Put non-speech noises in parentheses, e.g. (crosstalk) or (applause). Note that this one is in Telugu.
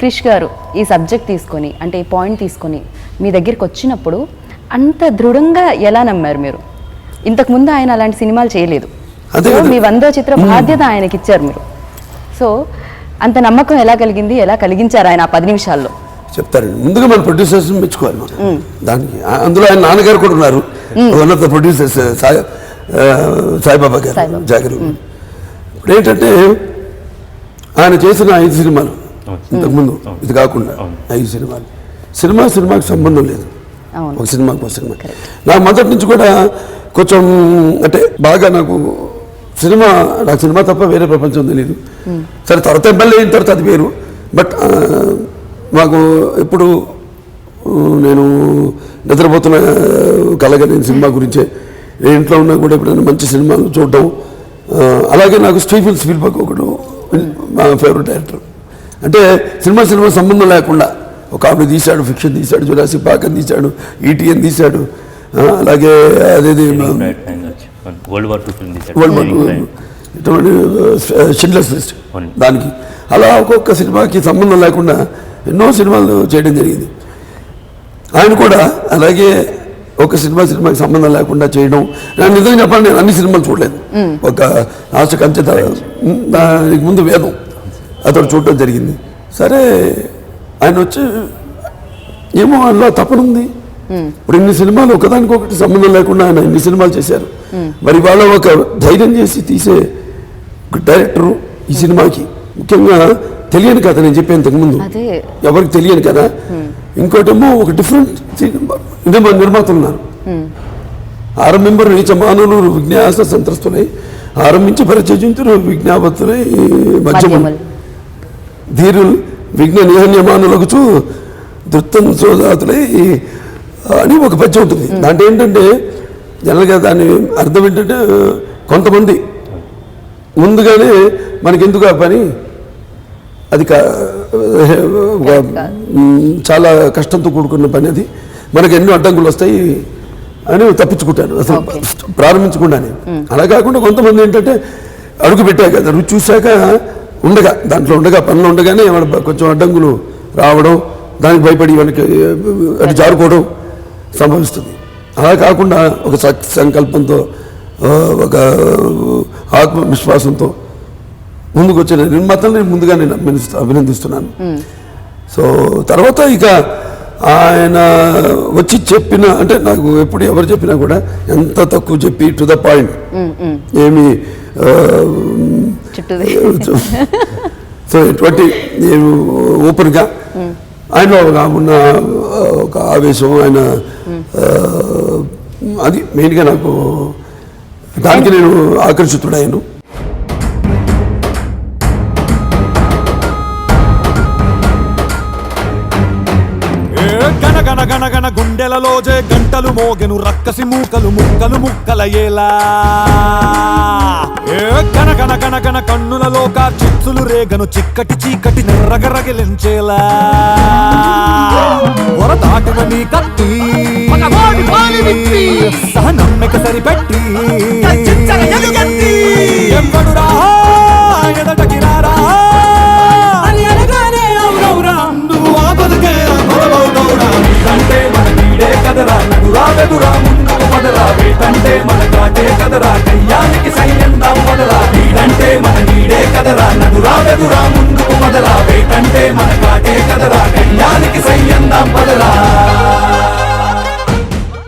క్రిష్ గారు ఈ సబ్జెక్ట్ తీసుకొని అంటే ఈ పాయింట్ తీసుకొని మీ దగ్గరికి వచ్చినప్పుడు అంత దృఢంగా ఎలా నమ్మారు మీరు? ఇంతకుముందు ఆయన అలాంటి సినిమాలు చేయలేదు. మీ వందో చిత్ర బాధ్యత ఆయనకి ఇచ్చారు మీరు. సో అంత నమ్మకం ఎలా కలిగింది? ఎలా కలిగించారు ఆయన ఆ పది నిమిషాల్లో? చెప్తారండి. ముందుగా మన ప్రొడ్యూసర్స్ మెచ్చుకోవాలి మనం. దానికి అందులో ఆయన నాన్నగారు కూడా ఉన్నారు. One of the producers Sai Saibaba garu. Jogger ఇప్పుడు ఏంటంటే ఆయన చేసిన ఐదు సినిమాలు ఇంతకుముందు ఇది కాకుండా ఐదు సినిమాలు. సినిమా సినిమాకి సంబంధం లేదు. ఒక సినిమాకి ఒక సినిమా. నాకు మొదటి నుంచి కూడా కొంచెం అంటే బాగా నాకు సినిమా నాకు సినిమా తప్ప వేరే ప్రపంచం తెలియదు సరే తర్వాత ఎమ్మెల్యే అయిన తర్వాత అది వేరు. బట్ మాకు ఇప్పుడు ఆ, నేను నిద్రపోతున్న కలగా నేను సినిమా గురించే నేను ఇంట్లో ఉన్నా కూడా ఎప్పుడైనా మంచి సినిమాలు చూడడం అలాగే నాకు స్టీఫెన్ స్పీల్బర్గ్ ఒకడు మా ఫేవరెట్ డైరెక్టర్ అంటే సినిమా సినిమా సంబంధం లేకుండా ఒక ఆమె తీశాడు ఫిక్షన్ తీశాడు జురాసి పాకన్ తీశాడు ఈటీఎన్ తీశాడు ఆ, అలాగే అదేది వరల్డ్ వార్ ఇటువంటి షిండ్లర్స్ లిస్ట్. దానికి. అలా ఒక్కొక్క సినిమాకి సంబంధం లేకుండా ఎన్నో సినిమాలు చేయడం జరిగింది. ఆయన కూడా అలాగే ఒక సినిమా సినిమాకి సంబంధం లేకుండా చేయడం. నేను నిజంగా చెప్పాలి నేను అన్ని సినిమాలు చూడలేదు. ఒక ఆశ కంచె దా- దానికి ముందు వేదం. అతడు చూడటం జరిగింది. సరే ఆయన వచ్చి ఏమో అందులో తపనుంది ఇప్పుడు ఇన్ని సినిమాలు ఒకదానికొకటి సంబంధం లేకుండా ఆయన ఇన్ని సినిమాలు చేశారు. మరి వాళ్ళ ఒక ధైర్యం చేసి తీసే డైరెక్టరు ఈ సినిమాకి. ముఖ్యంగా తెలియని కథ నేను చెప్పాను ఇంతకుముందు ఎవరికి తెలియని కదా ఇంకోటేమో ఒక డిఫరెంట్ నిర్మా నిర్మాతలు ఉన్నారు ఆరంభింపరు నీచ మానవులు విజ్ఞాస సంత్రస్తులై ఆరంభించి పరిచయింతులు విజ్ఞాపతులై మధ్యమల్. ధీరులు విఘ్న నిహన్యమానులకు చూ దృత్తం సోదాతులై అని ఒక పద్యం ఉంటుంది. దాంట్లో ఏంటంటే జనరల్గా దాని అర్థం ఏంటంటే కొంతమంది ముందుగానే మనకెందుకు ఆ పని? అది చాలా కష్టంతో కూడుకున్న పని అది. మనకు ఎన్నో అడ్డంకులు వస్తాయి అని తప్పించుకుంటారు. అసలు ప్రారంభించకుండానే. అలా కాకుండా కొంతమంది ఏంటంటే అడుగు పెట్టాక రుచి చూశాక ఉండగా దాంట్లో ఉండగా పనులు ఉండగానే కొంచెం అడ్డంకులు రావడం దానికి భయపడి వాళ్ళకి అటు జారుకోవడం సంభవిస్తుంది. అలా కాకుండా ఒక సంకల్పంతో ఒక ఆత్మవిశ్వాసంతో ముందుకు వచ్చిన నిర్మాతల్ని ముందుగా నేను అభినందిస్తూ అభినందిస్తున్నాను. సో తర్వాత ఇక ఆయన వచ్చి చెప్పిన అంటే నాకు ఎప్పుడు ఎవరు చెప్పినా కూడా ఎంత తక్కువ చెప్పి టు ద పాయింట్ ఏమి (laughs) సో ఎటువంటి నేను ఓపెన్గా ఆయనలో ఒక ఉన్న ఒక ఆవేశం ఆయన అది మెయిన్గా నాకు దానికి నేను ఆకర్షితుడయ్యాను. ఏ గణ గణ గణ గణ గుండెలలో జే గంటలు మోగెను రక్కసి మూకలు ముక్కలు ముక్కలయ్యేలా. ఏ కన కన కన కన కన్నులలో చిచ్చులు రేగను చిక్కటి చీకటి నిర్రగరగిలించేలా. ఒర దాటిన నీ కత్తి సహ నమ్మిక సరిపెట్టి. ఎంబడురా ఎదటకి రారా. కదరా. నడురా వెదురా ముందుకు పదరా. వేటంటే మన కాటే కదరా.